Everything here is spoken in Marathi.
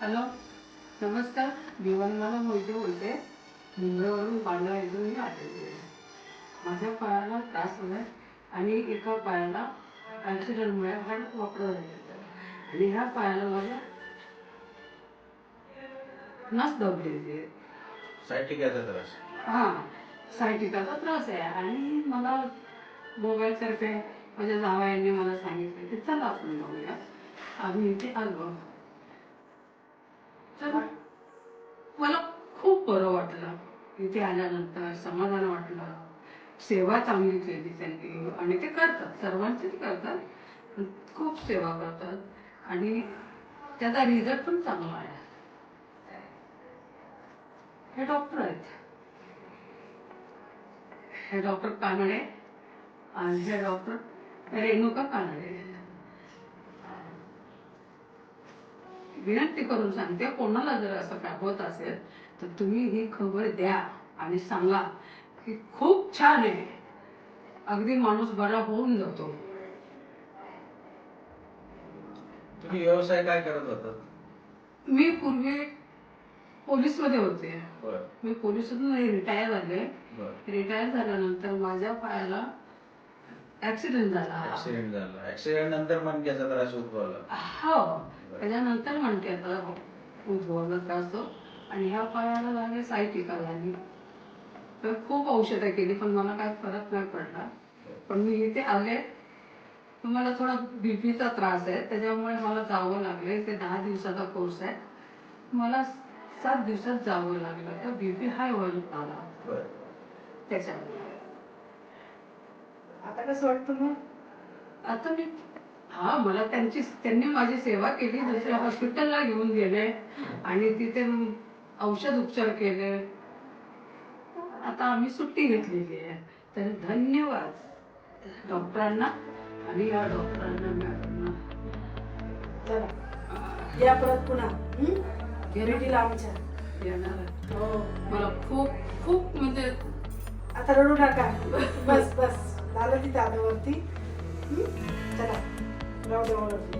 हॅलो नमस्कार. मी वनमाला मोहिते बोलते. मुंबईवरून पांढरा इथून मी आलेली आहे माझ्या पायाला त्रास होलाय आणि एका पायाला ॲक्सिडेंटमुळे हाड आहे आणि ह्या पायाला माझ्या नस दबलेली आहे सायटिकाचा त्रास. हां सायटिकाचा त्रास आहे. आणि मला मोबाईलतर्फे माझ्या जावयांनी मला सांगितलं की चला आपण जाऊया. आम्ही इथे आलो. तर मला खूप बरं वाटलं. इथे आल्यानंतर समाधान वाटलं. सेवा चांगली केली त्यांनी आणि ते करतात. सर्वांचीच करतात. खूप सेवा करतात. आणि त्याचा रिझल्ट पण चांगला आहे. हे डॉक्टर आहेत. हे डॉक्टर कानडे आणि हे डॉक्टर रेणुका कानडे. विनंती करून सांगते कोणाला जर असं काय होत असेल तर तुम्ही ही खबर द्या आणि सांगा की खूप छान आहे. अगदी माणूस बरा होऊन जातो. तुम्ही व्यवसाय काय करत होतात? मी पूर्वी पोलीसमध्ये होते. बर. मी पोलिसातून रिटायर झाले. रिटायर झाल्यानंतर माझ्या पायाला ऍक्सिडेंट झाला. ऍक्सिडेंट झाला. ऍक्सिडेंट नंतर मणक्याचा त्रास उद्भवला. हो. त्याच्यानंतर म्हणते आता उद्भवला त्रास तो. आणि ह्या पायाला झाले सायटिका झाली. तर खूप औषधं केली पण मला काय फरक नाही पडला. पण मी इथे आले. तुम्हाला थोडा बीपीचा त्रास आहे. त्याच्यामुळे मला जावं लागलं ते दहा दिवसाचा कोर्स आहे. मला सात दिवसात जावं लागलं. तर बीपी हाय व्हायला आला. बर. त्याच्यामुळे. आता कसं वाटतं मग? आता मी हा मला त्यांची त्यांनी माझी सेवा केली दुसऱ्या हॉस्पिटलला घेऊन गेले आणि तिथे औषध उपचार केले. आता आम्ही सुट्टी घेतलेली आहे. तर धन्यवाद डॉक्टरांना आणि या डॉक्टरांना मॅडमना. चला. या परत पुन्हा? भेटीला आमच्या. येणार. हो. मला खूप खूप म्हणजे आता रडू नका. बस बस. झालं तिथं आता चला राहू दे